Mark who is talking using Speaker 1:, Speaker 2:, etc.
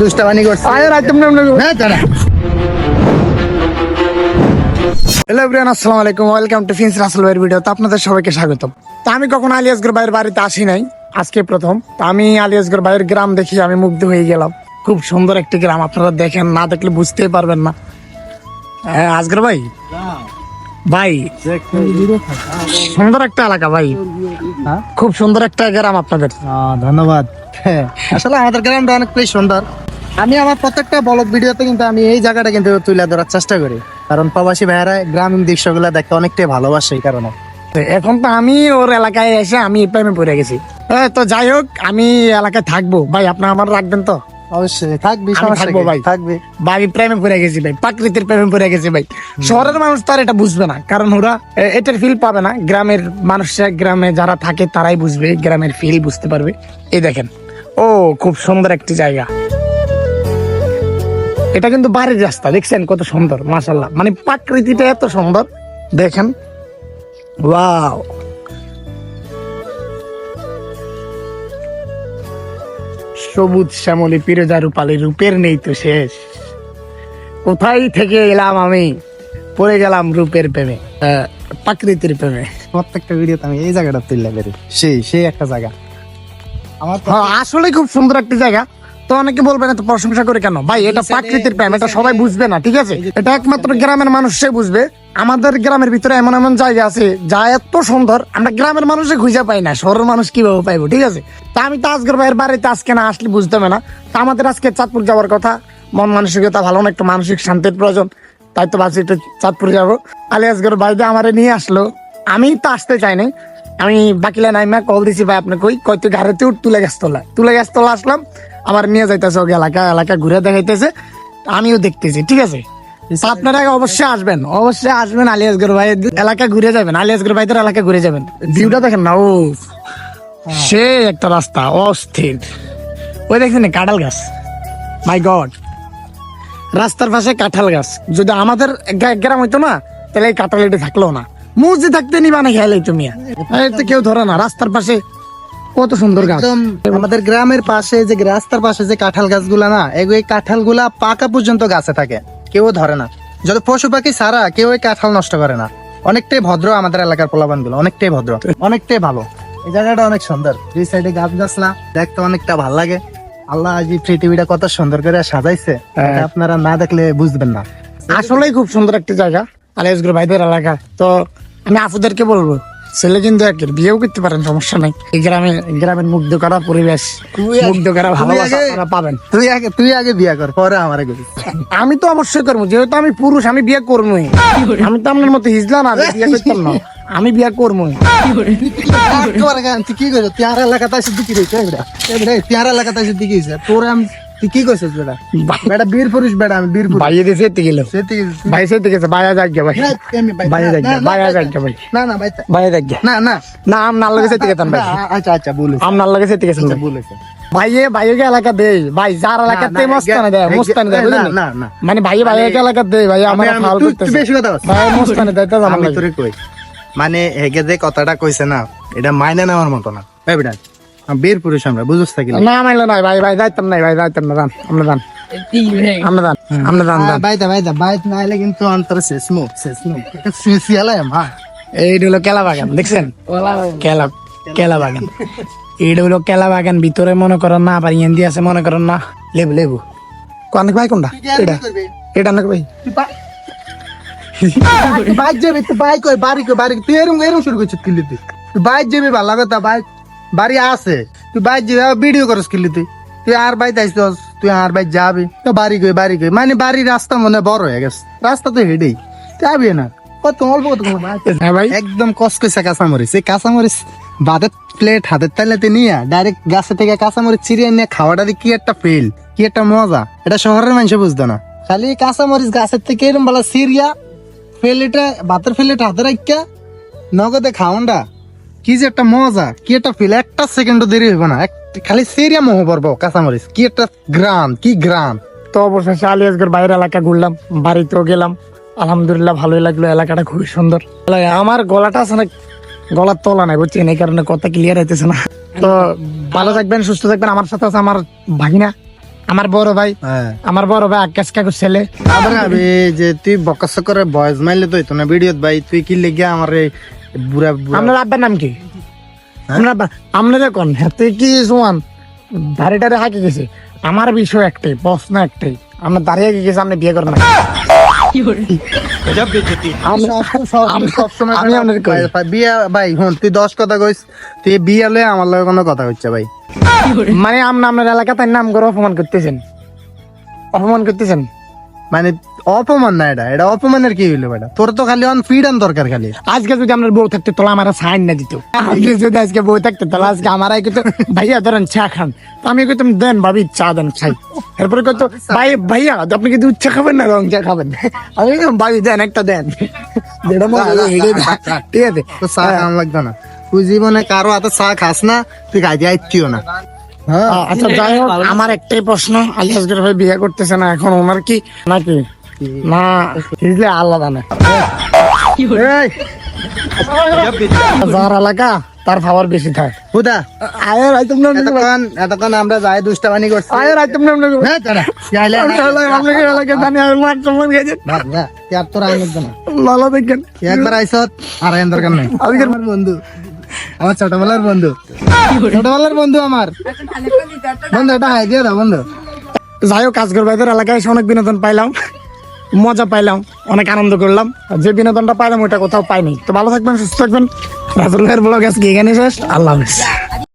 Speaker 1: দুষ্টাবানি করছে।
Speaker 2: আয়ের আইটেম নাম নেব।
Speaker 1: হ্যাঁ তারা
Speaker 2: হ্যালো এভরিওয়ান আসসালামু আলাইকুম। ওয়েলকাম টু ফিন্স রাসেল ভাইয়ের ভিডিও তো আপনাদের সবাইকে স্বাগতম। তো আমি কখনো আলিয়াসগর ভাইয়ের বাড়িতে আসি নাই আজকে প্রথম। তো আমি আলিয়াসগর ভাইয়ের গ্রাম দেখি আমি মুগ্ধ হয়ে গেলাম। খুব সুন্দর একটি গ্রাম আপনারা দেখেন না দেখলে বুঝতেই পারবেন না। হ্যাঁ আজগর ভাই? ভাই সুন্দর একটা এলাকা ভাই।
Speaker 1: হ্যাঁ?
Speaker 2: খুব সুন্দর একটা গ্রাম আপনাদের।
Speaker 1: ধন্যবাদ। আসলে আমাদের গ্রামটা অনেকটাই সুন্দর। আমি আমার প্রত্যেকটা ব্লগ ভিডিওতে কিন্তু আমি এই জায়গাটা কিন্তু তুলে ধরার চেষ্টা করি। কারণ প্রবাসী ভাইয়েরা গ্রামীণ দৃশ্যগুলো দেখতে অনেকটাই ভালোবাসে এই কারণে।
Speaker 2: তো এখন তো আমি ওর এলাকায় এসে আমি প্রেমে পড়ে গেছি। তো যাই হোক আমি এলাকায় থাকব। ভাই আপনি আমার রাখবেন তো?
Speaker 1: অবশ্যই থাকবি
Speaker 2: থাকব ভাই।
Speaker 1: থাকবি।
Speaker 2: বা প্রেমে পড়ে গেছি ভাই। প্রাকৃতির প্রেমে পড়ে গেছি ভাই। শহরের মানুষ এটা বুঝবে না। কারণ ওরা এটার ফিল পাবে না। গ্রামের মানুষরা গ্রামে যারা থাকে তারাই বুঝবে। গ্রামের ফিল বুঝতে পারবে। এই দেখেন। ও খুব সুন্দর একটি জায়গা। এটা কিন্তু বাড়ির রাস্তা দেখছেন কত সুন্দর মাশাল্লাহ মানে প্রাকৃতিটা এত সুন্দর দেখেন। ওয়াও। সবুজ শ্যামলি পিরোজা রূপালি রূপের নেই তো শেষ। কোথায় থেকে এলাম আমি? পড়ে গেলাম রূপের প্রেমে প্রাকৃতির প্রেমে।
Speaker 1: প্রত্যেকটা ভিডিওতে আমি এই জায়গাটা তুলে ধরি। সেই সেই একটা জায়গা। আমার
Speaker 2: হ্যাঁ আসলে খুব সুন্দর একটা জায়গা। তো অনেকে বলবেন এত প্রশংসা করে কেন? ভাই এটা প্রাকৃতির প্রেম এটা সবাই বুঝবে না ঠিক আছে? এটা একমাত্র গ্রামের মানুষই বুঝবে। আমাদের গ্রামের ভিতরে এমন এমন জায়গা আছে যা এত সুন্দর আমরা গ্রামের মানুষে খুঁজে পাই না শহরের মানুষ কীভাবে পাইবো ঠিক আছে? তা আমি তো আজকের ভাইয়ের বাড়িতে আজকে না আসলে বুঝতে হবে না। তা আমাদের আজকে চাঁদপুর যাওয়ার কথা। মন মানসিকতা ভালো না একটু মানসিক শান্তির প্রয়োজন। তাই তো ভাবছি একটু চাঁদপুর যাব। আলিয়াসগর বাড়িতে আমারে নিয়ে আসলো। আমি তো আসতে চাই চাইনি। আমি বাকিলা নাইমা কল দিছি ভাই আপনাকে কই কই তুই গাড়িতে তুলে গাছ তোলা তুলে গাছ তোলা আসলাম। আবার নিয়ে যাইতেছে ওকে এলাকা এলাকা ঘুরে দেখাইতেছে আমিও দেখতেছি ঠিক আছে? আপনারা অবশ্যই আসবেন অবশ্যই আসবেন আলিয়াসগর ভাই এলাকা ঘুরে যাবেন আলিয়াসগর ভাইদের এলাকা ঘুরে যাবেন। ভিউটা দেখেন না ও সে একটা রাস্তা অস্থির। ওই দেখছেন কাঁঠাল গাছ? মাই গড রাস্তার পাশে কাঁঠাল গাছ। যদি আমাদের গ্রাম হইতো না তাহলে এই কাঁঠাল এটা থাকল না। মুজি থাকতে নিবা না খেয়াল তুমি কেউ ধরে না রাস্তার পাশে কত সুন্দর গাছ।
Speaker 1: একদম আমাদের গ্রামের পাশে যে রাস্তার পাশে যে কাঁঠাল গাছগুলা না এগুলো এই কাঁঠালগুলা পাকা পর্যন্ত গাছে থাকে। কেউ ধরে না। যত পশু পাখি ছাড়া কেউ এই কাঁঠাল নষ্ট করে না। অনেকটাই ভদ্র আমাদের এলাকার পোলাবানগুলো অনেকটাই ভদ্র অনেকটাই ভালো। এই জায়গাটা অনেক সুন্দর। দুই সাইডে গাছ গাছলা দেখতে অনেকটা ভালো লাগে। আল্লাহ আজ পৃথিবীটা কত সুন্দর করে সাজাইছে। আপনারা না দেখলে বুঝবেন না।
Speaker 2: আসলেই খুব সুন্দর একটা জায়গা। আলিয়াসগুর ভাইদের এলাকা। তো আমি আপুদেরকে বলব ছেলে কিন্তু একের বিয়েও করতে পারেন সমস্যা নাই। এই গ্রামে গ্রামের মুগ্ধ করা পরিবেশ মুগ্ধ করা ভালোবাসা
Speaker 1: আগে-
Speaker 2: আপনারা পাবেন।
Speaker 1: তুই আগে তুই আগে বিয়া কর পরে আমারে করিস
Speaker 2: আমি তো অবশ্যই করব যেহেতু আমি পুরুষ আমি বিয়ে করবোই। আমি তো আপনার মতো হিজলা না যে বিয়ে করতাম না। আমি বিয়া
Speaker 1: তুই কি কইছ? তুই আর এলাকাতে এসে দিকি এবড়া তুই আর এলাকাতে এসে দিকি তোর আমি তুই কি কইছিস বেটা? বেটা বীর পুরুষ বেটা আমি বীর পুরুষ।
Speaker 2: ভাইয়ে দিয়ে সেতে গেল
Speaker 1: সে
Speaker 2: ভাই ভাইয়া যাক গে ভাই।
Speaker 1: ভাই-
Speaker 2: ভাইয়া যাক
Speaker 1: না, না,
Speaker 2: ভাইয়া
Speaker 1: ভাই-
Speaker 2: যাক ভাই।
Speaker 1: না না ভাই তা-
Speaker 2: ভাইয়া যাক
Speaker 1: না না।
Speaker 2: না আম নাল ভাই।
Speaker 1: আচ্ছা আচ্ছা
Speaker 2: আম নাল লাগে সেতে গেছেন
Speaker 1: আচ্ছা
Speaker 2: ভাই। ভাইয়ে এলাকা দেই। ভাই যার এলাকাতে মস্তানে দেয় মস্তানে দেয়
Speaker 1: না,
Speaker 2: বুঝলেন
Speaker 1: না, না।
Speaker 2: মানে ভাইয়ে ভাইয়ে এলাকা দেই ভাই আমার ফাল
Speaker 1: তুই বেশি কথা।
Speaker 2: ভাই মস্তানে দেয় তো
Speaker 1: আমি তোরে কই? মানে হেগে যে কথাটা কইছে না এটা মাইনে নেওয়ার মতো না। এই বেটা। আমি বীর পুরুষ আমরা বুঝছ থাকি
Speaker 2: না মাইলো নাই ভাই ভাই যাইতাম নাই ভাই যাইতাম না দান আমরা দান আমরা দান আমরা দান দান
Speaker 1: বাইদা বাইদা বাইত না আইলে কিন্তু অন্তর শেষ মু শেষ মু।
Speaker 2: এইটা হলো কেলা বাগান দেখছেন? কেলা কেলা বাগান। এইটা হলো কেলা বাগান ভিতরে মনে করেন না আবার ইয়েন্দি আছে মনে করেন না। লেবু লেবু। ভাই কোনটা? এটা। এটা নাকি ভাই
Speaker 1: বাইক যাবি তুই বাইক বাড়ি বাড়ি তুই এরম এরম শুরু করছিস কিল্লি তুই? তুই বাইক যাবি ভালো কথা বাইক বাড়ি আছে। তুই বাইক যাবি ভিডিও করস কিল্লি তুই। তুই আর বাইক আইসস তুই আর বাইক যাবি। তো বাড়ি কই বাড়ি কই মানে বাড়ির রাস্তা মনে হয় বড় হয়ে গেছে। রাস্তা তো হেডেই। যাবি না। কত অল্প কত।
Speaker 2: হ্যাঁ ভাই।
Speaker 1: একদম কস কইছে কাঁচামরিচ। এই কাঁচামরিচ বাদের প্লেট হাতের তাইলেতে নিয়ে ডাইরেক্ট গাছে থেকে কাঁচামরিচ চিরিয়ে নিয়ে খাওয়াটা দিয়ে কি একটা ফিল কি একটা মজা। এটা শহরের মানুষ বুঝতো না। খালি কাঁচামরিচ গাছের থেকে এরকম বলা সিরিয়া ফেলেটা ভাতের ফেলেটা হাতে রাখা নগদে খাওয়ানটা কি যে একটা মজা কি একটা ফিল একটা সেকেন্ডও দেরি হইব না। খালি সিরিয়া মোহ পড়ব কাঁচামরিচ। কি একটা গ্রাম কি গ্রাম।
Speaker 2: তো অবশেষে আলিয়াসগর বাইরের এলাকা ঘুরলাম বাড়িতেও গেলাম। আলহামদুলিল্লাহ ভালোই লাগল এলাকাটা খুবই সুন্দর। আমার গলাটা আছে না গলার তলা নাই বুঝছেন? এই কারণে কথা ক্লিয়ার হইতেছে না। তো ভালো থাকবেন সুস্থ থাকবেন। আমার সাথে আছে আমার ভাগিনা আমার বড় ভাই
Speaker 1: হ্যাঁ।
Speaker 2: আমার বড় ভাই আকাশ কাকুর ছেলে।
Speaker 1: আবার আমি যে তুই বকস করে বয়স মাইলে তো তো না ভিডিওত ভাই তুই কি লেগে আমার বুড়া
Speaker 2: আপনার আব্বার নাম কি?
Speaker 1: হ্যাঁ?
Speaker 2: আপনার আব্বা আপনার কোন? হাতে কি সমান ধারে টারে হাঁকে গেছে। আমার বিষয় একটাই প্রশ্ন একটাই। আপনার দাঁড়িয়ে গেছে আপনি বিয়ে করেন না। আমি আমি
Speaker 1: সবসময়
Speaker 2: আমি আপনার কই?
Speaker 1: বিয়া ভাই হন তুই দশ কথা কইস তুই বিয়া লয়ে আমার লগে কোনো কথা হচ্ছে ভাই।
Speaker 2: মানে আপনি আপনার এলাকাতে নাম করে অপমান করতেছেন। অপমান করতেছেন?
Speaker 1: মানে অপমান না এটা এটা অপমানের কি হইল বেটা? তোর তো খালি অন ফ্রিডম দরকার খালি।
Speaker 2: আজকে যদি আপনার বউ থাকতে তাহলে আমার সাইন না দিত। আজকে যদি আজকে বউ থাকতে তাহলে আজকে আমার কিন্তু ভাইয়া ধরেন চা খান। তো আমি কইতাম দেন ভাবি চা দেন খাই। এরপরে কইতো ভাই ভাইয়া আপনি কি দুধ চা খাবেন না রং চা খাবেন? আমি ভাবি দেন একটা দেন। ঠিক আছে।
Speaker 1: তো চা খাওয়ান লাগতো না। তুই জীবনে কারও হাতে চা খাস না তুই খাইতে আইতিও না।
Speaker 2: আচ্ছা যাই হোক আমার একটাই প্রশ্ন আলিয়াসগের ভাই বিয়ে করতেছে না এখন ওনার কি নাকি? না হিজলে আলাদা না। যার এলাকা তার খাবার বেশি আইটেম না
Speaker 1: এতক্ষণ এতক্ষণ আমরা যাই দুষ্টাবানি করছি।
Speaker 2: আয়ের আইটেম না
Speaker 1: হ্যাঁ তারা।
Speaker 2: এলাকা জানি আমি মার গেছে
Speaker 1: আর তোর আইন না।
Speaker 2: লালা দেখেন।
Speaker 1: একবার আইসত আর আইন দরকার নাই।
Speaker 2: আজকের
Speaker 1: বন্ধু। আমার ছোটবেলার বন্ধু। ছোটবেলার বন্ধু আমার। বন্ধু এটা হাই দিয়ে দাও, বন্ধু।
Speaker 2: যাই হোক কাজগর ভাইদের এলাকায় এসে অনেক বিনোদন পাইলাম, মজা পাইলাম, অনেক আনন্দ করলাম। যে বিনোদনটা পাইলাম, ওইটা কোথাও পাইনি। তো ভালো থাকবেন, সুস্থ থাকবেন। রাজুল ভাইয়ের ব্লগ আজকে এখানে শেষ। আল্লাহ হাফিজ।